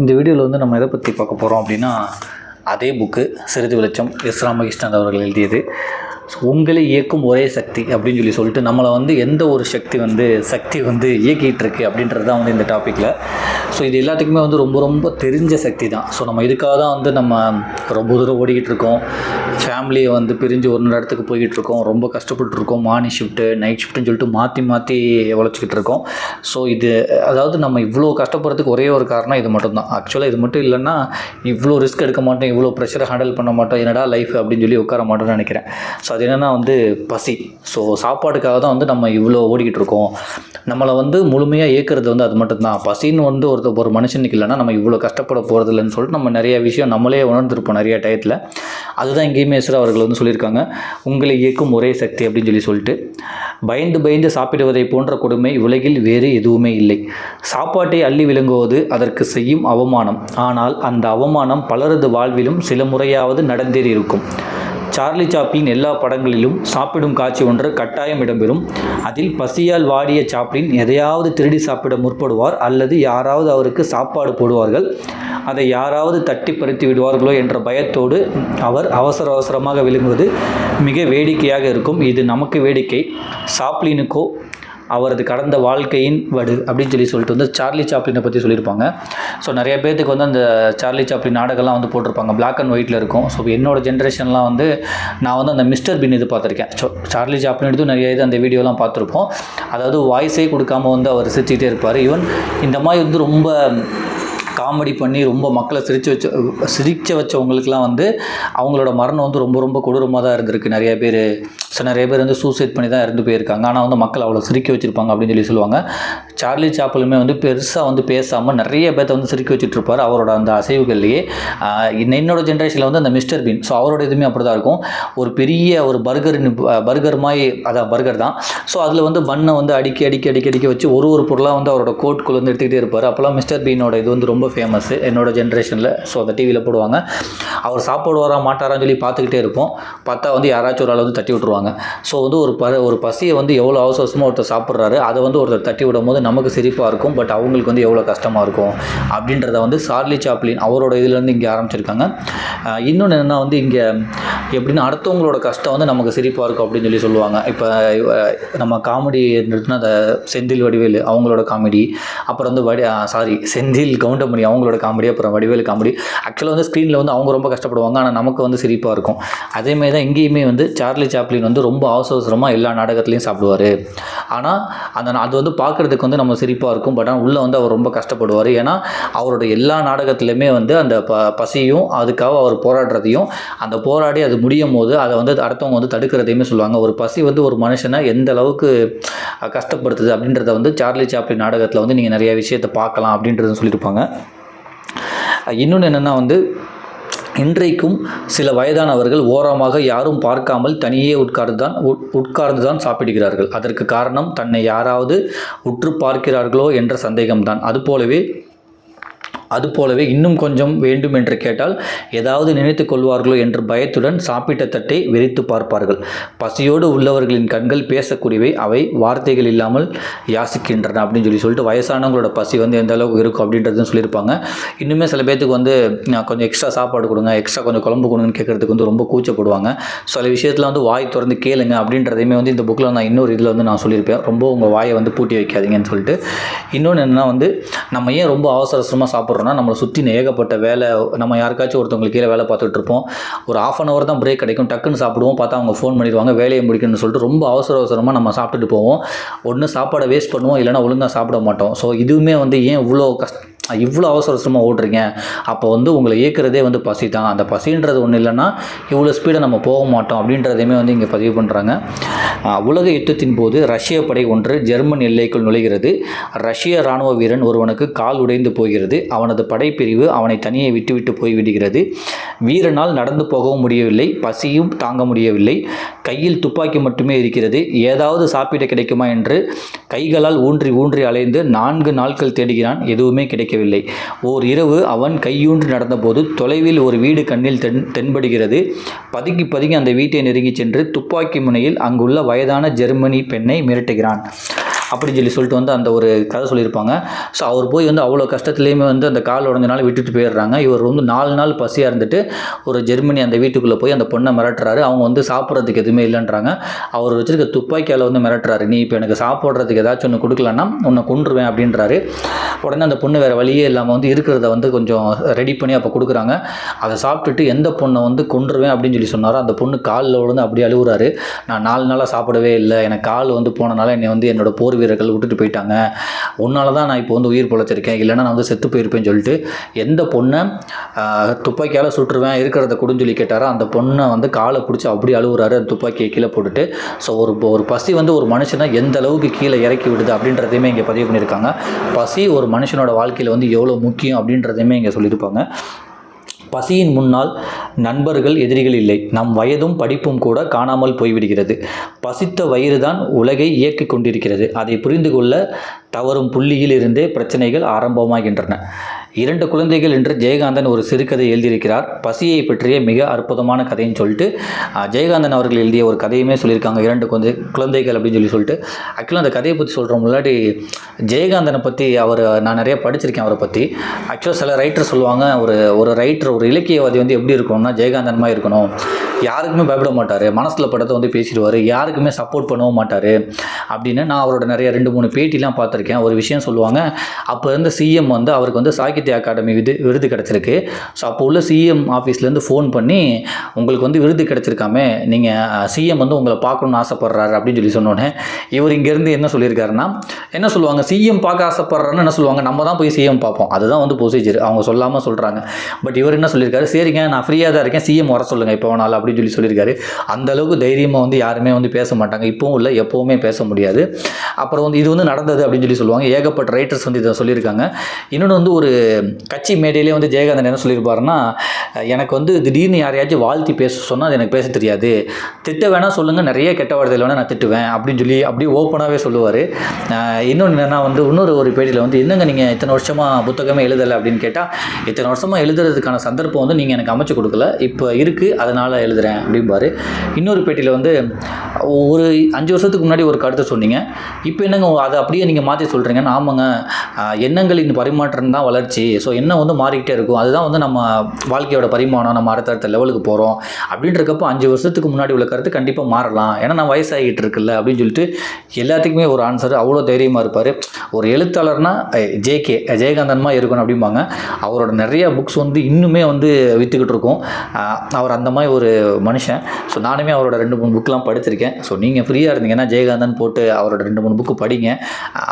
இந்த வீடியோவில் வந்து நம்ம எதை பற்றி பார்க்க போகிறோம் அப்படின்னா அதே புக்கு சிறிது வெளிச்சம் எஸ் ராமகிருஷ்ணன் அவர்கள் எழுதியது. ஸோ உங்களை இயக்கும் ஒரே சக்தி அப்படின்னு சொல்லி சொல்லிட்டு நம்மளை வந்து எந்த ஒரு சக்தி வந்து சக்தி வந்து இயக்கிகிட்டு இருக்கு அப்படின்றது தான் வந்து இந்த டாப்பிக்கில் ஸோ இது எல்லாத்துக்குமே வந்து ரொம்ப ரொம்ப தெரிஞ்ச சக்தி தான். ஸோ நம்ம இதுக்காக தான் வந்து நம்ம ரொம்ப தூரம் ஓடிக்கிட்டு இருக்கோம். ஃபேமிலியை வந்து பிரிஞ்சு ஒரு நேர இடத்துக்கு போய்கிட்டு இருக்கோம். ரொம்ப கஷ்டப்பட்டு இருக்கோம். மார்னிங் ஷிஃப்ட்டு நைட் ஷிஃப்ட்டுன்னு சொல்லிட்டு மாற்றி மாற்றி உழைச்சிக்கிட்டு இருக்கோம். ஸோ இது அதாவது நம்ம இவ்வளோ கஷ்டப்படுறதுக்கு ஒரே ஒரு காரணம் இது மட்டும்தான் ஆக்சுவலாக இது மட்டும் இல்லைன்னா இவ்வளோ ரிஸ்க் எடுக்க மாட்டோம். இவ்வளோ ப்ரெஷரை ஹேண்டில் பண்ண மாட்டோம். என்னடா லைஃப் அப்படின்னு சொல்லி உட்கார மாட்டோம்னு நினைக்கிறேன். ஸோ அது என்னென்னா வந்து பசி. ஸோ சாப்பாடுக்காக தான் வந்து நம்ம இவ்வளோ ஓடிக்கிட்டு இருக்கோம். நம்மளை வந்து முழுமையாக இயக்கிறது வந்து அது மட்டும்தான் பசின்னு வந்து ஒரு ஒரு மனுஷனுக்கு இல்லைனா நம்ம இவ்வளோ கஷ்டப்பட போகிறது இல்லைன்னு சொல்லிட்டு நம்ம நிறைய விஷயம் நம்மளே உணர்ந்திருப்போம் நிறைய டயத்தில் அதுதான் எங்கேயுமே சார் அவர்கள் வந்து சொல்லியிருக்காங்க. உங்களை இயக்கும் ஒரே சக்தி அப்படின்னு சொல்லி சொல்லிட்டு பயந்து பயந்து சாப்பிடுவதை போன்ற கொடுமை உலகில் வேறு எதுவுமே இல்லை. சாப்பாட்டை அள்ளி விளங்குவது அதற்கு செய்யும் அவமானம். ஆனால் அந்த அவமானம் பலரது வாழ்விலும் சில முறையாவது நடந்தேறி இருக்கும் சார்லி சாப்ளின் எல்லா படங்களிலும் சாப்பிடும் காட்சி ஒன்று கட்டாயம் இடம்பெறும். அதில் பசியால் வாடிய சாப்ளின் எதையாவது திருடி சாப்பிட முற்படுவார் அல்லது யாராவது அவருக்கு சாப்பாடு போடுவார்கள். அதை யாராவது தட்டி பறித்து விடுவார்களோ என்ற பயத்தோடு அவர் அவசர அவசரமாக விழுங்குவது மிக வேடிக்கையாக இருக்கும். இது நமக்கு வேடிக்கை. சாப்ளினுக்கோ அவரது கடந்த வாழ்க்கையின் வடு அப்படின்னு சொல்லி சொல்லிட்டு வந்து சார்லி சாப்ளினை பற்றி சொல்லியிருப்பாங்க. ஸோ நிறைய பேர்த்துக்கு வந்து அந்த சார்லி சாப்ளின் நாடகம்லாம் வந்து போட்டிருப்பாங்க. பிளாக் அண்ட் ஒயிட்டில் இருக்கும். ஸோ என்னோட ஜென்ரேஷன்லாம் வந்து நான் வந்து அந்த மிஸ்டர் பின் இது பார்த்துருக்கேன். ஸோ சார்லி சாப்ளின் எடுத்து நிறைய இது அந்த வீடியோலாம் பார்த்துருப்போம். அதாவது வாய்ஸே கொடுக்காம வந்து அவர் சிரிச்சுக்கிட்டே இருப்பார். ஈவன் இந்த மாதிரி வந்து ரொம்ப காமெடி பண்ணி ரொம்ப மக்களை சிரிச்சு வச்ச சிரிக்க வச்சவங்களுக்குலாம் வந்து அவங்களோட மரணம் வந்து ரொம்ப ரொம்ப கொடூரமாக தான் இருந்திருக்கு. நிறைய பேர் ஸோ நிறைய பேர் வந்து சூசைட் பண்ணி தான் இறந்து போயிருக்காங்க. ஆனால் வந்து மக்கள் அவ்வளோ சிரிக்க வச்சுருப்பாங்க அப்படின்னு சொல்லி சொல்லுவாங்க. சார்லி சாப்பிளுமே வந்து பெருசாக வந்து பேசாமல் நிறைய பேர்த்த வந்து சிரிக்க வச்சுட்டு இருப்பார். அவரோட அந்த அசைவுகள்லேயே. என்னோட ஜென்ரேஷனில் வந்து அந்த மிஸ்டர் பீன். ஸோ அவரோட இதுவுமே அப்படி தான் இருக்கும். ஒரு பெரிய ஒரு பர்கர் பர்கர் மாதிரி அதான் பர்கர் தான். ஸோ அதில் வந்து பண்ணை வந்து அடிக்கி அடிக்கி அடிக்கி அடிக்க வச்சு ஒரு ஒரு பொருளாக வந்து அவரோட கோட்குள்ளே வந்து எடுத்துக்கிட்டே இருப்பார். அப்போல்லாம் மிஸ்டர் பீனோட இது வந்து ரொம்ப ரொம்ப ஃபேமஸ் என்னோட ஜென்ரேஷனில் ஸோ அந்த டிவியில் போடுவாங்க. அவர் சாப்பாடு வரா மாட்டாரான்னு சொல்லி பார்த்துக்கிட்டே இருப்போம். பார்த்தா வந்து யாராச்சும் ஒரு ஆள் வந்து தட்டி விட்ருவாங்க ஸோ வந்து ஒரு ப ஒரு பசியை வந்து எவ்வளோ அவசரமாக ஒருத்தர் சாப்பிட்றாரு அதை வந்து ஒருத்தர் தட்டி விடும் போது நமக்கு சிரிப்பாக இருக்கும். பட் அவங்களுக்கு வந்து எவ்வளோ கஷ்டமாக இருக்கும் அப்படின்றத வந்து சார்லி சாப்ளின் அவரோட இதுலேருந்து இங்கே ஆரம்பிச்சிருக்காங்க. இன்னொன்று என்னென்னா வந்து இங்கே எப்படின்னா அடுத்தவங்களோட கஷ்டம் வந்து நமக்கு சிரிப்பாக இருக்கும் அப்படின்னு சொல்லி சொல்லுவாங்க. இப்போ நம்ம காமெடி இருந்துச்சுன்னா அந்த செந்தில் வடிவேலு அவங்களோட காமெடி அப்புறம் வந்து வடி சாரி செந்தில் கவுண்டமணி அவங்களோட காமெடி அப்புறம் வடிவேல் காமெடி ஆக்சுவலாக வந்து ஸ்க்ரீனில் வந்து அவங்க ரொம்ப கஷ்டப்படுவாங்க. ஆனால் நமக்கு வந்து சிரிப்பாக இருக்கும். அதேமாதிரி தான் எங்கேயுமே வந்து சார்லி சாப்ளின் வந்து ரொம்ப அவசர அவசரமாக எல்லா நாடகத்துலையும் சாப்பிடுவார் ஆனால் அந்த அது வந்து பார்க்குறதுக்கு வந்து நம்ம சிரிப்பாக இருக்கும். பட் ஆனால் உள்ளே வந்து அவர் ரொம்ப கஷ்டப்படுவார். ஏன்னா அவரோட எல்லா நாடகத்துலையுமே வந்து அந்த ப பசியும் அதுக்காக அவர் போராடுறதையும் அந்த போராடி அது முடியும் போது அதை வந்து அடுத்தவங்க வந்து தடுக்கிறதையுமே சொல்லுவாங்க. ஒரு பசி வந்து ஒரு மனுஷனை எந்த அளவுக்கு கஷ்டப்படுத்துது அப்படின்றத வந்து சார்லி சாப்ளின் நாடகத்தில் வந்து நீங்கள் நிறைய விஷயத்தை பார்க்கலாம் அப்படின்றத சொல்லியிருப்பாங்க. இன்னொன்று என்னென்னா வந்து இன்றைக்கும் சில வயதானவர்கள் ஓரமாக யாரும் பார்க்காமல் தனியே உட்கார்ந்து தான் உட்கார்ந்து தான் சாப்பிடுகிறார்கள். அதற்கு காரணம் தன்னை யாராவது உற்று பார்க்கிறார்களோ என்ற சந்தேகம்தான். அதுபோலவே அதுபோலவே இன்னும் கொஞ்சம் வேண்டும் என்று கேட்டால் ஏதாவது நினைத்து கொள்வார்களோ என்ற பயத்துடன் சாப்பிட்ட தட்டை விரித்து பார்ப்பார்கள். பசியோடு உள்ளவர்களின் கண்கள் பேசக்கூடியவை அவை வார்த்தைகள் இல்லாமல் யாசிக்கின்றன அப்படின்னு சொல்லி சொல்லிட்டு வயசானவங்களோட பசி வந்து எந்த அளவுக்கு இருக்கும் அப்படின்றதும் சொல்லியிருப்பாங்க. இன்னுமே சில பேர்த்துக்கு வந்து நான் கொஞ்சம் எக்ஸ்ட்ரா சாப்பாடு கொடுங்க எக்ஸ்ட்ரா கொஞ்சம் குழம்பு கொடுங்கன்னு கேட்கறதுக்கு வந்து ரொம்ப கூச்சப்படுவாங்க. சில விஷயத்தில் வந்து வாய் திறந்து கேளுங்க அப்படின்றதையுமே வந்து இந்த புக்கில் நான் இன்னொரு இதில் வந்து நான் சொல்லியிருப்பேன். ரொம்ப உங்கள் வாயை வந்து பூட்டி வைக்காதீங்கன்னு சொல்லிட்டு. இன்னொன்று என்னென்னா வந்து நம்ம ஏன் ரொம்ப அவசர அவசரமாக சாப்பிட்றோம்னா நம்மளை சுற்றி ஏகப்பட்ட வேலை நம்ம யாருக்காச்சும் ஒருத்தவங்களுக்கு கீழே வேலை பார்த்துட்டு இருப்போம். ஒரு ஆஃப் அன் ஹவர் தான் பிரேக் கிடைக்கும். டக்குன்னு சாப்பிடுவோம். பார்த்தா அவங்க ஃபோன் பண்ணிடுவாங்க. வேலையை முடிக்கணும்னு சொல்லிட்டு ரொம்ப அவசர அவசரமாக நம்ம சாப்பிட்டுட்டு போவோம். ஒன்று சாப்பாடை வேஸ்ட் பண்ணுவோம். இல்லைனா ஒழுங்காக சாப்பிட மாட்டோம். ஸோ இதுவுமே வந்து ஏன் இவ்வளோ கஷ்ட இவ்வளோ அவசர அவசரமாக ஓடுறீங்க? அப்போ வந்து உங்களை இயக்கிறதே வந்து பசி தான். அந்த பசின்றது ஒன்றும் இல்லைன்னா இவ்வளோ ஸ்பீடாக நம்ம போக மாட்டோம் அப்படின்றதையுமே வந்து இங்கே பதிவு பண்ணுறாங்க உலக யுத்தத்தின் போது ரஷ்ய படை ஒன்று ஜெர்மன் எல்லைக்குள் நுழைகிறது. ரஷ்ய இராணுவ வீரன் ஒருவனுக்கு கால் உடைந்து போகிறது. அவனது படைப்பிரிவு அவனை தனியே விட்டுவிட்டு போய்விடுகிறது. வீரனால் நடந்து போகவும் முடியவில்லை பசியும் தாங்க முடியவில்லை. கையில் துப்பாக்கி மட்டுமே இருக்கிறது. ஏதாவது சாப்பிட கிடைக்குமா என்று கைகளால் ஊன்றி ஊன்றி அலைந்து நான்கு நாட்கள் தேடுகிறான். எதுவுமே கிடைக்கவில்லை. ஓர் இரவு அவன் கையூன்றி நடந்தபோது தொலைவில் ஒரு வீடு கண்ணில் தென் தென்படுகிறது. பதுங்கி பதுங்கி அந்த வீட்டை நெருங்கி சென்று துப்பாக்கி முனையில் அங்குள்ள வயதான ஜெர்மனி பெண்ணை மிரட்டுகிறான். அப்படின்னு சொல்லி சொல்லிட்டு வந்து அந்த ஒரு கதை சொல்லியிருப்பாங்க. ஸோ அவர் போய் வந்து அவ்வளோ கஷ்டத்துலேயுமே வந்து அந்த கால் உடஞ்சனால விட்டுட்டு போயிடுறாங்க. இவர் வந்து நாலு நாள் பசியாக இருந்துட்டு ஒரு ஜெர்மனி அந்த வீட்டுக்குள்ளே போய் அந்த பொண்ணை மிரட்டுறாரு. அவங்க வந்து சாப்பிட்றதுக்கு எதுவுமே இல்லைன்றாங்க. அவர் வச்சிருக்க துப்பாக்கியால் வந்து மிரட்டுறாரு. நீ இப்போ எனக்கு சாப்பிட்றதுக்கு ஏதாச்சும் ஒன்று கொடுக்கலன்னா உன்னை கொண்டுருவேன் அப்படின்றாரு. உடனே அந்த பொண்ணு வேறு வழியே இல்லாமல் வந்து இருக்கிறத வந்து கொஞ்சம் ரெடி பண்ணி அப்போ கொடுக்குறாங்க. அதை சாப்பிட்டுட்டு எந்த பொண்ணை வந்து கொண்டுருவேன் அப்படின்னு சொல்லி சொன்னாரோ அந்த பொண்ணு காலில் விழுந்து அப்படியே அழுகுறாரு. நான் நாலு நாளாக சாப்பிடவே இல்லை. எனக்கு கால் வந்து போனனால என்னை வந்து என்னோட போர்வை வீரர்கள் விட்டுட்டு போயிட்டாங்க. உன்னால தான் நான் இப்போ வந்து உயிர் பொழைச்சிருக்கேன். இல்லைன்னா நான் வந்து செத்து போயிருப்பேன்னு சொல்லிட்டு எந்த பொண்ணை துப்பாக்கியால் சுட்டுருவேன் இருக்கிறத கொடுன்னு சொல்லி கேட்டாரோ? அந்த பொண்ணை வந்து காலை பிடிச்சி அப்படி அழுகுறாரு அந்த துப்பாக்கியை கீழே போட்டுட்டு ஸோ ஒரு ஒரு பசி வந்து ஒரு மனுஷனை எந்த அளவுக்கு கீழே இறக்கி விடுது அப்படின்றதையுமே இங்கே பதிவு பண்ணியிருக்காங்க. பசி ஒரு மனுஷனோட வாழ்க்கையில் வந்து எவ்வளோ முக்கியம் அப்படின்றதையுமே இங்கே சொல்லியிருப்பாங்க. பசியின் முன்னால் நண்பர்கள் எதிரிகள் இல்லை. நம் வயதும் படிப்பும் கூட காணாமல் போய்விடுகிறது. பசித்த வயிறுதான் உலகை இயக்கிக் கொண்டிருக்கிறது. அதை புரிந்து கொள்ள தவறும் புள்ளியில் இருந்தே பிரச்சனைகள் ஆரம்பமாகின்றன. இரண்டு குழந்தைகள் என்று ஜெயகாந்தன் ஒரு சிறுகதை எழுதியிருக்கிறார். பசியை பற்றிய மிக அற்புதமான கதைன்னு சொல்லிட்டு ஜெயகாந்தன் அவர்கள் எழுதிய ஒரு கதையுமே சொல்லியிருக்காங்க. இரண்டு குழந்தை குழந்தைகள் அப்படின்னு சொல்லி சொல்லிட்டு. ஆக்சுவலாக அந்த கதையை பற்றி சொல்கிற முன்னாடி ஜெயகாந்தனை பற்றி அவர் நான் நிறைய படிச்சிருக்கேன் அவரை பற்றி ஆக்சுவலாக சில ரைட்டர் சொல்லுவாங்க ஒரு ஒரு ரைட்டர் ஒரு இலக்கியவாதி வந்து எப்படி இருக்கணும்னா ஜெயகாந்தன் மாதிரி இருக்கணும். யாருக்குமே பயப்பட மாட்டார். மனசில் படத்தை வந்து பேசிடுவார். யாருக்குமே சப்போர்ட் பண்ணவும் மாட்டார். அப்படின்னு நான் அவரோட நிறைய ரெண்டு மூணு பேட்டிலாம் பார்த்துருக்கேன். ஒரு விஷயம் சொல்லுவாங்க அப்போ இருந்த சிஎம் வந்து அவருக்கு வந்து சாகித்ய அகாடமி விருது விருது கிடச்சிருக்கு. ஸோ அப்போ உள்ள சிஎம் ஆஃபீஸ்லேருந்து ஃபோன் பண்ணி உங்களுக்கு வந்து விருது கிடச்சிருக்காமே நீங்கள் சிஎம் வந்து உங்களை பார்க்கணுன்னு ஆசைப்பட்றாரு அப்படின்னு சொல்லி சொன்னோன்னே இவர் இங்கேருந்து என்ன சொல்லியிருக்காருன்னா என்ன சொல்லுவாங்க சிஎம் பார்க்க ஆசைப்பட்றாருன்னு என்ன சொல்லுவாங்க நம்ம தான் போய் சிஎம் பார்ப்போம். அதுதான் வந்து ப்ரொசீஜர் அவங்க சொல்லாமல் சொல்கிறாங்க பட் இவர் என்ன சொல்லியிருக்காரு சரிங்க நான் ஃப்ரீயாக தான் இருக்கேன் சிஎம் வர சொல்லுங்கள் இப்போ வேணாலும் அப்படின்னு சொல்லி சொல்லியிருக்காரு. அந்த அளவுக்கு தைரியமாக வந்து யாருமே வந்து பேச மாட்டாங்க. இப்போவும் இல்லை எப்போவுமே பேச முடியாது. அப்புறம் வந்து இது வந்து நடந்தது அப்படின்னு சொல்லி சொல்லுவாங்க. ஏகப்பட்ட ரைட்டர்ஸ் வந்து இதை சொல்லியிருக்காங்க. இன்னொன்று வந்து ஒரு கட்சி மேடையிலே வந்து ஜெயகாந்தன் என்ன சொல்லியிருப்பாருன்னா எனக்கு வந்து திடீர்னு யாரையாச்சும் வாழ்த்தி பேச சொன்னால் அது எனக்கு பேச தெரியாது. திட்ட வேணால் சொல்லுங்கள் நிறைய கெட்ட வார்த்தையில் வேணால் நான் திட்டுவேன் அப்படின்னு சொல்லி அப்படியே ஓப்பனாகவே சொல்லுவார். இன்னொன்று என்னென்னா வந்து இன்னொரு ஒரு பேட்டியில் வந்து என்னங்க நீங்கள் இத்தனை வருஷமாக புத்தகமே எழுதலை? அப்படின்னு கேட்டால் இத்தனை வருஷமாக எழுதுறதுக்கான சந்தர்ப்பம் வந்து நீங்கள் எனக்கு அமைச்சு கொடுக்கல. இப்போ இருக்குது அதனால் எழுதுகிறேன் அப்படிம்பாரு. இன்னொரு பேட்டியில் வந்து ஒரு அஞ்சு வருஷத்துக்கு முன்னாடி ஒரு கருத்தை சொன்னீங்க. இப்போ என்னங்க அதை அப்படியே நீங்கள் மாற்றி சொல்கிறீங்க ஆமாங்க. எண்ணங்களின் பரிமாற்றம் தான் வளர்ச்சி. ஸோ என்ன வந்து மாறிக்கிட்டே இருக்கும்? அதுதான் வந்து நம்ம வாழ்க்கையோட பரிமாணம் நம்ம அடுத்தடுத்த லெவலுக்கு போகிறோம் அப்படின்றக்கப்போ அஞ்சு வருஷத்துக்கு முன்னாடி உள்ள கருத்து கண்டிப்பாக மாறலாம். ஏன்னா நான் வயசாகிட்டு இருக்குல்ல அப்படின்னு சொல்லிட்டு எல்லாத்துக்குமே ஒரு ஆன்சர் அவ்வளோ தைரியமாக இருப்பார். ஒரு எழுத்தாளர்னா ஜேகே ஜெயகாந்தன்மா இருக்கணும் அப்படிம்பாங்க. அவரோட நிறைய புக்ஸ் வந்து இன்னுமே வந்து விற்றுக்கிட்டு இருக்கும். அவர் அந்த மாதிரி ஒரு மனுஷன். ஸோ நானுமே அவரோட ரெண்டு மூணு புக்கெலாம் படிச்சிருக்கேன். ஸோ நீங்கள் ஃப்ரீயாக இருந்தீங்கன்னா ஜெயகாந்தன் போட்டு அவரோட ரெண்டு மூணு புக்கு படிங்க.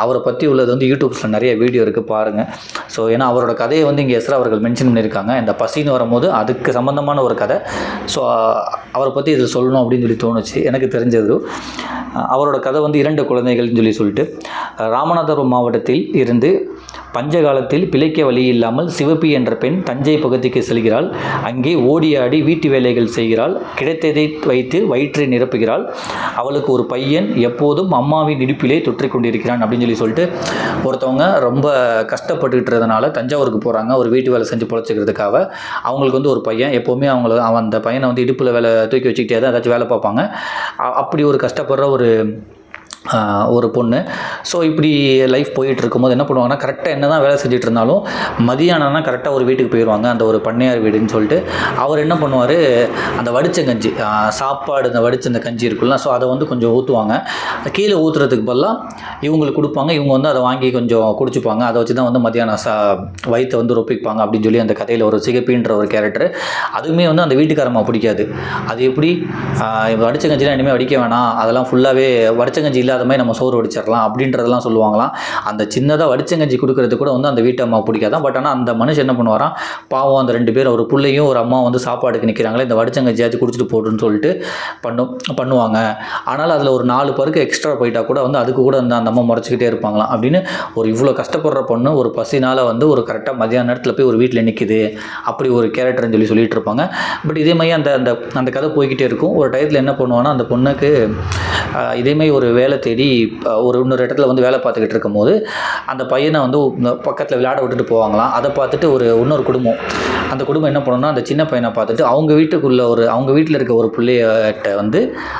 அவரை பற்றி உள்ளது வந்து யூடியூப்ஸில் நிறைய வீடியோ இருக்குது பாருங்கள் ஸோ ஏன்னா அவரோட கதையை வந்து இங்கே எஸ்ரா அவர்கள் மென்ஷன் பண்ணியிருக்காங்க. இந்த பசின்னு வரும்போது அதுக்கு சம்மந்தமான ஒரு கதை. ஸோ அவரை பற்றி இதில் சொல்லணும் அப்படின்னு சொல்லி தோணுச்சு. எனக்கு தெரிஞ்சது. அவரோட கதை வந்து இரண்டு குழந்தைகள்னு சொல்லி சொல்லிட்டு ராமநாதபுரம் மாவட்டத்தில் இருந்து பஞ்சகாலத்தில் பிழைக்க வழி இல்லாமல் சிவப்பி என்ற பெண் தஞ்சை பகுதிக்கு செல்கிறாள். அங்கே ஓடி ஆடி வீட்டு வேலைகள் செய்கிறாள். கிடைத்ததை வைத்து வயிற்றை நிரப்புகிறாள். அவளுக்கு ஒரு பையன் எப்போதும் அம்மாவின் இடுப்பிலே தொற்றிக் கொண்டிருக்கிறான் அப்படின்னு சொல்லி சொல்லிட்டு ஒருத்தவங்க ரொம்ப கஷ்டப்பட்டுக்கிட்டு இருந்தனால தஞ்சாவூருக்கு போகிறாங்க ஒரு வீட்டு வேலை செஞ்சு பொழைச்சிக்கிறதுக்காக. அவங்களுக்கு வந்து ஒரு பையன். எப்போவுமே அவங்கள அவன் அந்த பையனை வந்து இடுப்பில் வேலை தூக்கி வச்சுக்கிட்டே தான் ஏதாச்சும் வேலை பார்ப்பாங்க. அப்படி ஒரு கஷ்டப்படுற ஒரு ஒரு பொண்ணு. ஸோ இப்படி லைஃப் போயிட்டு இருக்கும்போது என்ன பண்ணுவாங்கன்னா கரெக்டாக என்ன தான் வேலை செஞ்சுட்டு இருந்தாலும் மதியானம்னா கரெக்டாக ஒரு வீட்டுக்கு போயிடுவாங்க அந்த ஒரு பண்ணையார் வீடுன்னு சொல்லிட்டு. அவர் என்ன பண்ணுவார் அந்த வடிச்ச கஞ்சி சாப்பாடு இந்த வடிச்ச அந்த கஞ்சி இருக்குல்ல ஸோ அதை வந்து கொஞ்சம் ஊற்றுவாங்க கீழே ஊற்றுறதுக்கு பதிலாக இவங்களுக்கு கொடுப்பாங்க இவங்க வந்து அதை வாங்கி கொஞ்சம் குடிச்சுப்பாங்க. அதை வச்சு தான் வந்து மதியானம் சா வயிற்றை வந்து ரொப்பிப்பாங்க அப்படின்னு சொல்லி அந்த கதையில் ஒரு சிகப்பின்ற ஒரு கேரக்டர் அதுவுமே வந்து அந்த வீட்டுக்காரமாக பிடிக்காது. அது எப்படி? வடிச்ச கஞ்சிலாம் இனிமேல் வடிக்க வேணாம். அதெல்லாம் ஃபுல்லாகவே வடிச்சங்கஞ்சி இல்லாத மாதிரி நம்ம சோறு வடிச்சிடலாம் அப்படின்றதெல்லாம் சொல்லுவாங்களாம். அந்த சின்னதாக வடிச்சங்கஞ்சி கொடுக்கறது கூட வந்து அந்த வீட்டு அம்மா பிடிக்காதான் பட் ஆனால் அந்த மனுஷன் என்ன பண்ணுவாராம்? பாவம் அந்த ரெண்டு பேர் ஒரு பிள்ளையும் ஒரு அம்மா வந்து சாப்பாடுக்கு நிற்கிறாங்களே இந்த வடிச்சங்கஞ்சியாச்சும் குடிச்சிட்டு போட்டுன்னு சொல்லிட்டு பண்ணும் பண்ணுவாங்க. ஆனால் அதில் ஒரு நாலு பருக்கு எக்ஸ்ட்ரா போயிட்டா கூட வந்து அதுக்கு கூட அந்த அந்த அம்மா முறைச்சிக்கிட்டே இருப்பாங்களாம். அப்படின்னு ஒரு இவ்வளோ கஷ்டப்படுற பொண்ணு ஒரு பசினால் வந்து ஒரு கரெக்டாக மதியான நேரத்தில் போய் ஒரு வீட்டில் நிற்கிது அப்படி ஒரு கேரக்டர்னு சொல்லி சொல்லிட்டு இருப்பாங்க. பட் இதே மாதிரி அந்த அந்த அந்த கதை போய்கிட்டே இருக்கும். ஒரு டயத்தில் என்ன பண்ணுவான்னா அந்த பொண்ணுக்கு இதேமாதிரி இதே மாதிரி ஒரு வேலை தேடி ஒரு இன்னொரு இடத்துல வந்து வேலை பார்த்துக்கிட்டு இருக்கும்போது அந்த பையனை வந்து பக்கத்தில் விளையாட விட்டுட்டு போவாங்களாம். அதை பார்த்துட்டு ஒரு இன்னொரு குடும்பம். அந்த குடும்பம் என்ன பண்ணணும்னா அந்த சின்ன பையனை பார்த்துட்டு அவங்க வீட்டுக்குள்ள ஒரு அவங்க வீட்டில் இருக்க ஒரு பிள்ளையிட்ட வந்து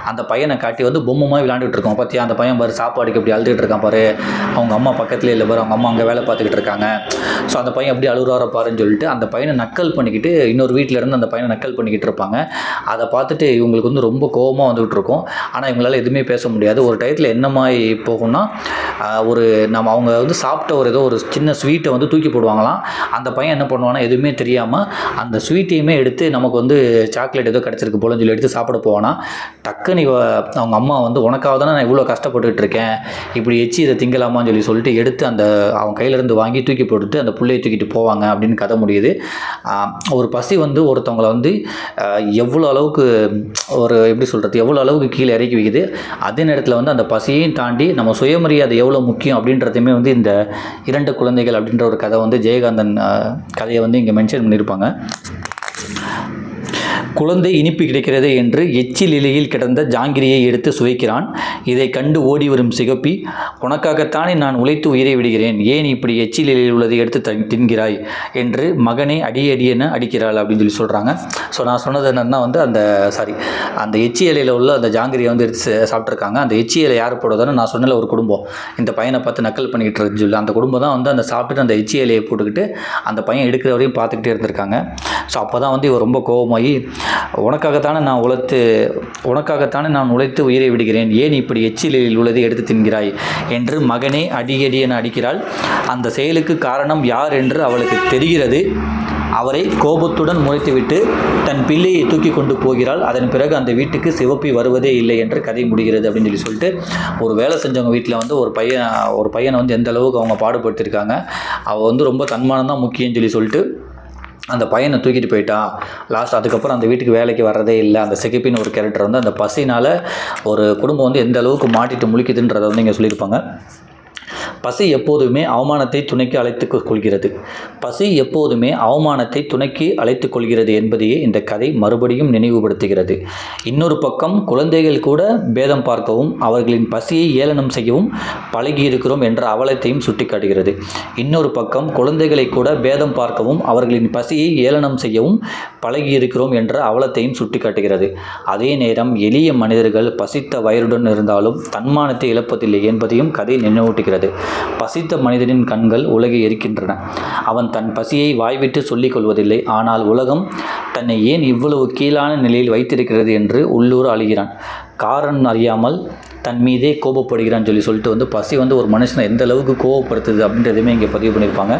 அந்த பையனை காட்டி வந்து பொம்மை விளையாண்டுட்டு இருக்கோம் பார்த்தியா அந்த பையன் பாரு சாப்பாடுக்கு இப்படி அழுதுகிட்டு இருக்கான் பாரு. அவங்க அம்மா பக்கத்துலேயே இல்லை பாரு அவங்க அம்மா அங்கே வேலை பார்த்துக்கிட்டு இருக்காங்க. ஸோ அந்த பையன் எப்படி அழுகுறாரோ பாருன்னு சொல்லிட்டு அந்த பையனை நக்கல் பண்ணிக்கிட்டு இன்னொரு வீட்டில் இருந்து அந்த பையனை நக்கல் பண்ணிக்கிட்டு இருப்பாங்க. அதை பார்த்துட்டு இவங்களுக்கு வந்து ரொம்ப கோபமாக வந்துகிட்டு இருக்கும். ஆனால் இவங்களால எதுவுமே பேச முடியாது. ஒரு டயத்தில் என்ன மாதிரி போகும்னா ஒரு நம்ம அவங்க வந்து சாப்பிட்ட ஒரு ஏதோ ஒரு சின்ன ஸ்வீட்டை வந்து தூக்கி போடுவாங்களாம். அந்த பையன் என்ன பண்ணுவானா எதுவுமே தெரியாமல் அந்த ஸ்வீட்டையுமே எடுத்து நமக்கு வந்து சாக்லேட் ஏதோ கிடச்சிருக்கு போலன்னு சொல்லி எடுத்து சாப்பிட போவானா. டக்குன்னு இவ அவங்க அம்மா வந்து உனக்காக தானே நான் இவ்வளோ கஷ்டப்பட்டுக்கிட்டு இருக்கேன். இப்படி எச்சி இதை திங்கலாமான்னு சொல்லி சொல்லிட்டு எடுத்து அந்த அவன் கையிலேருந்து வாங்கி தூக்கி போட்டுட்டு அந்த புள்ளையை தூக்கிட்டு போவாங்க அப்படின்னு கதை முடியுது. ஒரு பசி வந்து ஒருத்தவங்களை வந்து எவ்வளோ அளவுக்கு ஒரு எப்படி சொல்கிறது எவ்வளோ அளவுக்கு கீழே இறக்கி வைக்குது. அதே நேரத்தில் வந்து அந்த பசி பசியையும் தாண்டி நம்ம சுயமரியாதை எவ்வளோ முக்கியம் அப்படின்றதையுமே வந்து இந்த இரண்டு குழந்தைகள் அப்படின்ற ஒரு கதை வந்து ஜெயகாந்தன் கதையை வந்து இங்கே மென்ஷன் பண்ணியிருப்பாங்க. குழந்தை இனிப்பு கிடைக்கிறது என்று எச்சில் இலையில் கிடந்த ஜாங்கிரியை எடுத்து சுவைக்கிறான். இதை கண்டு ஓடி வரும் சிகப்பி உனக்காகத்தானே நான் உழைத்து உயிரை விடுகிறேன். ஏன் இப்படி எச்சில் இலையில் உள்ளதை எடுத்து தின்கிறாய்? என்று மகனை அடியடியென அடிக்கிறாள் அப்படின்னு சொல்லி சொல்கிறாங்க ஸோ நான் சொன்னது என்னன்னா வந்து அந்த சாரி அந்த எச்சி இலையில் உள்ள அந்த ஜாங்கிரியை வந்து எடுத்து சாப்பிட்ருக்காங்க அந்த எச்சி இலை யார் போடுறதுன்னு நான் சொன்னல ஒரு குடும்பம். இந்த பையனை பார்த்து நக்கல் பண்ணிக்கிட்டு இருக்குன்னு சொல்லி. அந்த குடும்பம் தான் வந்து அந்த சாப்பிட்டுட்டு அந்த எச்சி இலையை போட்டுக்கிட்டு அந்த பையன் எடுக்கிற வரையும் பார்த்துக்கிட்டே இருந்திருக்காங்க. ஸோ அப்போ தான் வந்து இவர் ரொம்ப கோபமாகி உனக்காகத்தானே நான் உழைத்து உனக்காகத்தானே நான் உழைத்து உயிரை விடுகிறேன். ஏன் இப்படி எச்சிலில் உள்ளதை எடுத்து தின்கிறாய்? என்று மகனே அடியடி என அடிக்கிறாள். அந்த செயலுக்கு காரணம் யார் என்று அவளுக்கு தெரிகிறது. அவரை கோபத்துடன் முறைத்துவிட்டு தன் பிள்ளையை தூக்கி கொண்டு போகிறாள். அதன் பிறகு அந்த வீட்டுக்கு சிவப்பி வருவதே இல்லை என்று கதை முடிகிறது அப்படின்னு சொல்லி சொல்லிட்டு ஒரு வேலை செஞ்சவங்க வீட்டில் வந்து ஒரு பையன் ஒரு பையனை வந்து எந்த அளவுக்கு அவங்க பாடுபடுத்திருக்காங்க அவள் வந்து ரொம்ப தன்மானம் தான் முக்கியம்னு சொல்லி சொல்லிட்டு அந்த பையனை தூக்கிட்டு போயிட்டான் லாஸ்ட் அதுக்கப்புறம் அந்த வீட்டுக்கு வேலைக்கு வர்றதே இல்லை. அந்த செகிப்பின் ஒரு கேரக்டர் வந்து அந்த பசினால் ஒரு குடும்பம் வந்து எந்த அளவுக்கு மாட்டிட்டு முழிக்குதுன்றதை வந்து இங்கே சொல்லியிருப்பாங்க. பசி எப்போதுமே அவமானத்தை துணைக்கு அழைத்து கொள்கிறது. பசி எப்போதுமே அவமானத்தை துணைக்கு அழைத்து கொள்கிறது என்பதையே இந்த கதை மறுபடியும் நினைவுபடுத்துகிறது. இன்னொரு பக்கம் குழந்தைகள் கூட பேதம் பார்க்கவும் அவர்களின் பசியை ஏளனம் செய்யவும் பழகியிருக்கிறோம் என்ற அவலத்தையும் சுட்டிக்காட்டுகிறது. இன்னொரு பக்கம் குழந்தைகளை கூட பேதம் பார்க்கவும் அவர்களின் பசியை ஏளனம் செய்யவும் பழகியிருக்கிறோம் என்ற அவலத்தையும் சுட்டிக்காட்டுகிறது. அதே நேரம் எளிய மனிதர்கள் பசித்த வயருடன் இருந்தாலும் தன்மானத்தை இழப்பதில்லை என்பதையும் கதை நினைவூட்டுகிறது. பசித்த மனிதனின் கண்கள் உலகை எரிக்கின்றன. அவன் தன் பசியை வாய்விட்டு சொல்லிக் கொள்வதில்லை. ஆனால் உலகம் தன்னை ஏன் இவ்வளவு கீழான நிலையில் வைத்திருக்கிறது என்று உள்ளூர் அழுகிறான். காரணம் அறியாமல் தன் மீதே கோபப்படுகிறான்னு சொல்லி சொல்லிட்டு வந்து பசி வந்து ஒரு மனுஷனை எந்த அளவுக்கு கோபப்படுத்துது அப்படின்றதையுமே இங்கே பதிவு பண்ணியிருப்பாங்க.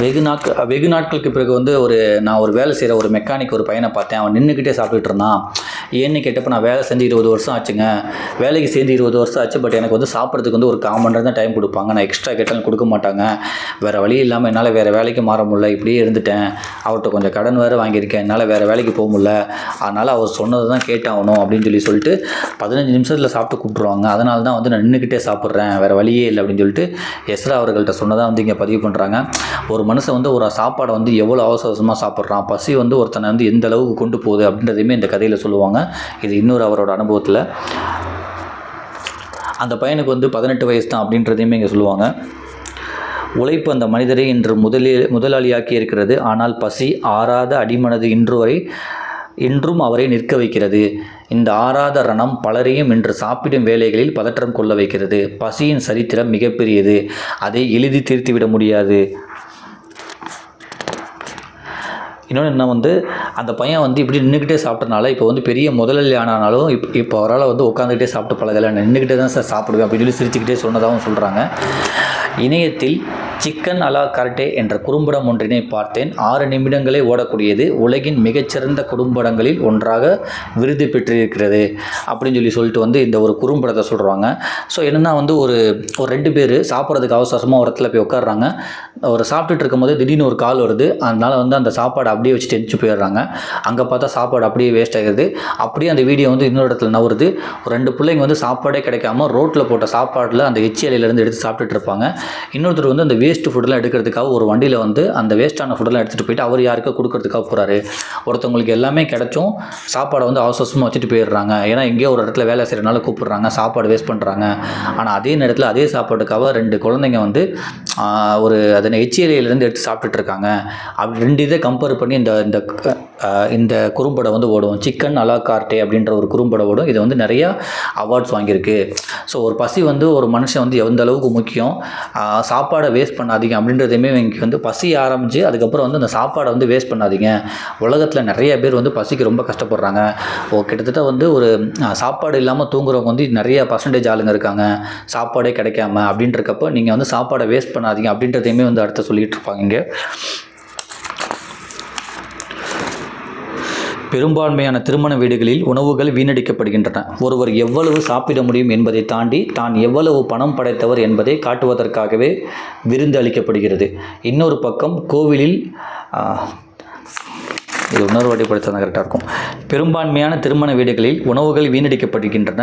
வெகு நாட்கள் வெகு நாட்களுக்கு பிறகு வந்து ஒரு நான் ஒரு வேலை செய்கிற ஒரு மெக்கானிக் ஒரு பையனை பார்த்தேன். அவன் நின்றுக்கிட்டே சாப்பிட்டுட்டு இருந்தான். ஏன்னு கேட்டப்போ நான் வேலை செஞ்சு இருபது வருஷம் ஆச்சுங்க. வேலைக்கு சேர்ந்து இருபது வருஷம் ஆச்சு பட் எனக்கு வந்து சாப்பிட்றதுக்கு வந்து ஒரு கால் தான் டைம் கொடுப்பாங்க. நான் எக்ஸ்ட்ரா கேட்டாலும் கொடுக்க மாட்டாங்க. வேறு வழி இல்லாமல் என்னால் வேறு வேலைக்கு மாற முடியல இப்படியே இருந்துட்டேன். அவர்கிட்ட கொஞ்சம் கடன் வேறு வாங்கியிருக்கேன். என்னால் வேறு வேலைக்கு போக முடியல. அதனால் அவர் சொன்னது தான் கேட்டாகணும் அப்படின்னு சொல்லி சொல்லிட்டு பதினஞ்சு நிமிஷத்தில் சாப்பிட்டு கூப்பிட்ருவாங்க அதனால தான் வந்து நான் நின்றுக்கிட்டே சாப்பிட்றேன். வேறு வழியே இல்லை அப்படின்னு சொல்லிட்டு எஸ்ரா அவர்கள்ட்ட சொன்னதாக வந்து இங்கே பதிவு பண்ணுறாங்க ஒரு மனுஷன் வந்து ஒரு சாப்பாடை வந்து எவ்வளோ அவசர அவசரமாக சாப்பிட்றான். பசி வந்து ஒருத்தனை வந்து எந்த அளவுக்கு கொண்டு போகுது அப்படின்றதையுமே இந்த கதையில் சொல்லுவாங்க. இது இன்னொரு அவரோட அனுபவத்தில். அந்த பையனுக்கு வந்து பதினெட்டு வயசு தான் அப்படின்றதையுமே இங்கே சொல்லுவாங்க. உழைப்பு அந்த மனிதரை இன்று முதலில் முதலாளியாக்கி இருக்கிறது. ஆனால் பசி ஆறாத அடிமனது இன்று வரை இன்றும் அவரை நிற்க வைக்கிறது. இந்த ஆறாத ரணம் பலரையும் இன்று சாப்பிடும் வேலைகளில் பதற்றம் கொள்ள வைக்கிறது. பசியின் சரித்திரம் மிகப்பெரியது. அதை எழுதி தீர்த்துவிட முடியாது. இன்னொன்று என்ன வந்து அந்த பையன் வந்து இப்படி நின்றுக்கிட்டே சாப்பிட்டனால இப்போ வந்து பெரிய முதலாளி ஆனாலும் இப்போ இப்போ அவரால் வந்து உட்காந்துக்கிட்டே சாப்பிட்டு பழகலை. நின்றுக்கிட்டே தான் சார் சாப்பிடுவேன் அப்படின்னு சொல்லி சிரிச்சுக்கிட்டே சொன்னதாகவும் சொல்கிறாங்க இணையத்தில் சிக்கன் அலா கரட்டே என்ற குறும்படம் ஒன்றினை பார்த்தேன். ஆறு நிமிடங்களே ஓடக்கூடியது. உலகின் மிகச்சிறந்த குறும்படங்களில் ஒன்றாக விருது பெற்றிருக்கிறது அப்படின்னு சொல்லி சொல்லிட்டு வந்து இந்த ஒரு குறும்படத்தை சொல்கிறாங்க ஸோ என்னென்னா வந்து ஒரு ஒரு ரெண்டு பேர் சாப்பிட்றதுக்கு அவசரமாக ஒரு இடத்துல போய் உட்காடுறாங்க ஒரு சாப்பிட்டுட்டு இருக்கும்போது திடீர்னு ஒரு கால் வருது. அதனால் வந்து அந்த சாப்பாடை அப்படியே வச்சு எரிச்சு போயிடுறாங்க. அங்கே பார்த்தா சாப்பாடு அப்படியே வேஸ்ட் ஆகிடுது அப்படியே அந்த வீடியோ வந்து இன்னொரு இடத்துல நவருது. ஒரு ரெண்டு பிள்ளைங்க வந்து சாப்பாடே கிடைக்காம ரோட்டில் போட்ட சாப்பாட்டில் அந்த எச்சி இலையிலேருந்து எடுத்து சாப்பிட்டுட்டு இருப்பாங்க. இன்னொருத்தர் வந்து அந்த வேஸ்ட் ஃபுட்டெல்லாம் எடுக்கிறதுக்காக ஒரு வண்டியில் வந்து அந்த வேஸ்ட்டான ஃபுட்டெல்லாம் எடுத்துகிட்டு போயிட்டு அவர் யாருக்கோ கொடுக்கறதுக்காக போகிறாரு ஒருத்தவங்களுக்கு எல்லாமே கிடைச்சும் சாப்பாடை வந்து அவசரமாக வச்சுட்டு போயிடுறாங்க. ஏன்னா எங்கேயோ ஒரு இடத்துல வேலை செய்கிறனால கூப்பிடுறாங்க சாப்பாடு வேஸ்ட் பண்ணுறாங்க ஆனால் அதே நேரத்தில் அதே சாப்பாட்டுக்காக ரெண்டு குழந்தைங்க வந்து ஒரு அதனை எச்சியலையிலேருந்து எடுத்து சாப்பிட்டுட்டு இருக்காங்க. அப்படி ரெண்டு இதை கம்பேர் பண்ணி இந்த இந்த இந்த குறும்படம் வந்து ஓடும். சிக்கன் அலா கார்ட்டே அப்படின்ற ஒரு குறும்படம் ஓடும். இது வந்து நிறையா அவார்ட்ஸ் வாங்கியிருக்கு. ஸோ ஒரு பசி வந்து ஒரு மனுஷன் வந்து எந்த அளவுக்கு முக்கியம் சாப்பாடை வேஸ்ட் பண்ணாதீங்க அப்படின்றதையுமே இங்கே வந்து பசி ஆரம்பித்து அதுக்கப்புறம் வந்து அந்த சாப்பாடை வந்து வேஸ்ட் பண்ணாதீங்க. உலகத்தில் நிறைய பேர் வந்து பசிக்கு ரொம்ப கஷ்டப்படுறாங்க. ஓ கிட்டத்தட்ட வந்து ஒரு சாப்பாடு இல்லாமல் தூங்குறவங்க வந்து நிறைய பர்சன்டேஜ் ஆளுங்க இருக்காங்க. சாப்பாடே கிடைக்காம அப்படின்றக்கப்போ நீங்கள் வந்து சாப்பாடை வேஸ்ட் பண்ணாதீங்க அப்படின்றதையுமே வந்து அடுத்த சொல்லிகிட்டு இருப்பாங்க இங்கே. பெரும்பான்மையான திருமண வீடுகளில் உணவுகள் வீணடிக்கப்படுகின்றன. ஒருவர் எவ்வளவு சாப்பிட முடியும் என்பதை தாண்டி தான் எவ்வளவு பணம் படைத்தவர் என்பதை காட்டுவதற்காகவே விருந்து அளிக்கப்படுகிறது. இன்னொரு பக்கம் கோவிலில் இது இன்னொரு வாட்டி படித்தா கரெக்டாக இருக்கும். பெரும்பான்மையான திருமண வீடுகளில் உணவுகள் வீணடிக்கப்படுகின்றன.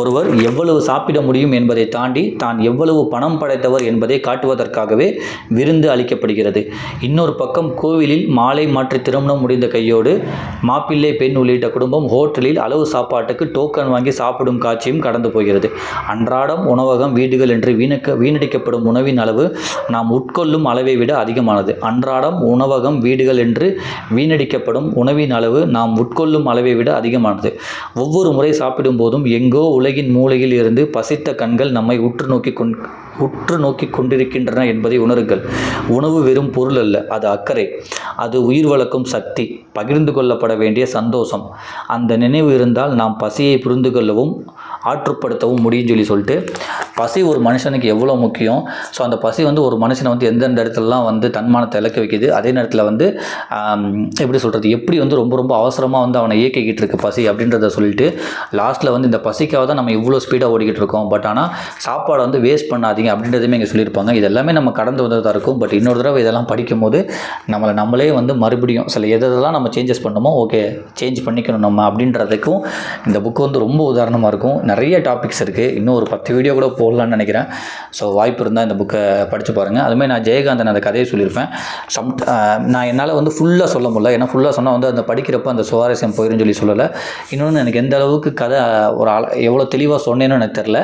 ஒருவர் எவ்வளவு சாப்பிட முடியும் என்பதை தாண்டி தான் எவ்வளவு பணம் படைத்தவர் என்பதை காட்டுவதற்காகவே விருந்து அளிக்கப்படுகிறது. இன்னொரு பக்கம் கோவிலில் மாலை மாற்றி திருமணம் முடிந்த கையோடு மாப்பிள்ளை பெண் உள்ளிட்ட குடும்பம் ஹோட்டலில் அளவு சாப்பாட்டுக்கு டோக்கன் வாங்கி சாப்பிடும் காட்சியும் கடந்து போகிறது. அன்றாடம் உணவகம் வீடுகள் என்று வீணக்க வீணடிக்கப்படும் உணவின் அளவு நாம் உட்கொள்ளும் அளவை விட அதிகமானது. அன்றாடம் உணவகம் வீடுகள் என்று வீணடிக்கப்படும் உணவின் அளவு நாம் உட்கொள்ளும் அளவை விட அதிகமானது. ஒவ்வொரு முறை சாப்பிடும் போதும் எங்கோ உலகின் மூலையில் இருந்து பசித்த கண்கள் நம்மை உற்று நோக்கி கொண் உற்று நோக்கி கொண்டிருக்கின்றன என்பதை உணருங்கள். உணவு வெறும் பொருள் அல்ல அது அக்கறை. அது உயிர் வளர்க்கும் சக்தி பகிர்ந்து கொள்ளப்பட வேண்டிய சந்தோஷம். அந்த நினைவு இருந்தால் நாம் பசியை புரிந்து கொள்ளவும் ஆற்றுப்படுத்தவும் முடியும் சொல்லி சொல்லிட்டு பசி ஒரு மனுஷனுக்கு எவ்வளோ முக்கியம்? ஸோ அந்த பசி வந்து ஒரு மனுஷனை வந்து எந்தெந்த இடத்துலலாம் வந்து தன்மானத்தை இழக்க வைக்குது? அதே நேரத்தில் வந்து எப்படி சொல்கிறது எப்படி வந்து ரொம்ப ரொம்ப அவசரமாக வந்து அவனை இயக்கிக்கிட்டு இருக்கு பசி அப்படின்றத சொல்லிட்டு லாஸ்ட்டில் வந்து இந்த பசிக்காக தான் நம்ம இவ்வளோ ஸ்பீடாக ஓடிக்கிட்டு இருக்கோம். பட் ஆனால் சாப்பாடை வந்து வேஸ்ட் பண்ணாதீங்க அப்படின்றதுமே இங்கே சொல்லியிருப்பாங்க. இது எல்லாமே நம்ம கடந்து வந்ததாக இருக்கும். பட் இன்னொரு தடவை இதெல்லாம் படிக்கும்போது நம்மளை நம்மளே வந்து மறுபடியும் சில எதெல்லாம் நம்ம சேஞ்சஸ் பண்ணணுமோ ஓகே சேஞ்ச் பண்ணிக்கணும் நம்ம அப்படின்றதுக்கும் இந்த புக்கு வந்து ரொம்ப உதாரணமாக இருக்கும். நிறைய டாபிக்ஸ் இருக்குது இன்னும் ஒரு பத்து வீடியோ கூட போடலான்னு நினைக்கிறேன். ஸோ வாய்ப்பு இருந்தால் இந்த புக்கை படித்து பாருங்கள் அதுமாதிரி நான் ஜெயகாந்தன் அந்த கதையை சொல்லியிருப்பேன். சம் நான் என்னால் வந்து ஃபுல்லாக சொல்ல முடியல. ஏன்னா ஃபுல்லாக சொன்னால் வந்து அந்த படிக்கிறப்ப அந்த சுவாரஸ்யம் போயிருன்னு சொல்லி சொல்லலை. இன்னொன்று எனக்கு எந்த அளவுக்கு கதை ஒரு ஆள் எவ்வளோ தெளிவாக சொன்னேன்னு எனக்கு தெரில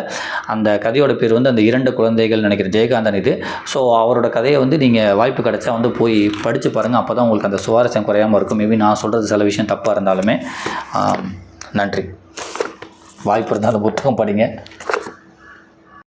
அந்த கதையோட பேர் வந்து அந்த இரண்டு குழந்தைகள் நினைக்கிறேன். ஜெயகாந்தன் இது. ஸோ அவரோட கதையை வந்து நீங்கள் வாய்ப்பு கிடச்சா வந்து போய் படித்து பாருங்கள் அப்போ தான் உங்களுக்கு அந்த சுவாரஸ்யம் குறையாமல் இருக்கும். மேபி நான் சொல்கிறது சில விஷயம் தப்பாக இருந்தாலுமே. நன்றி. வாய்ப்பு இருந்தால் அந்த புத்தகம் படிங்க.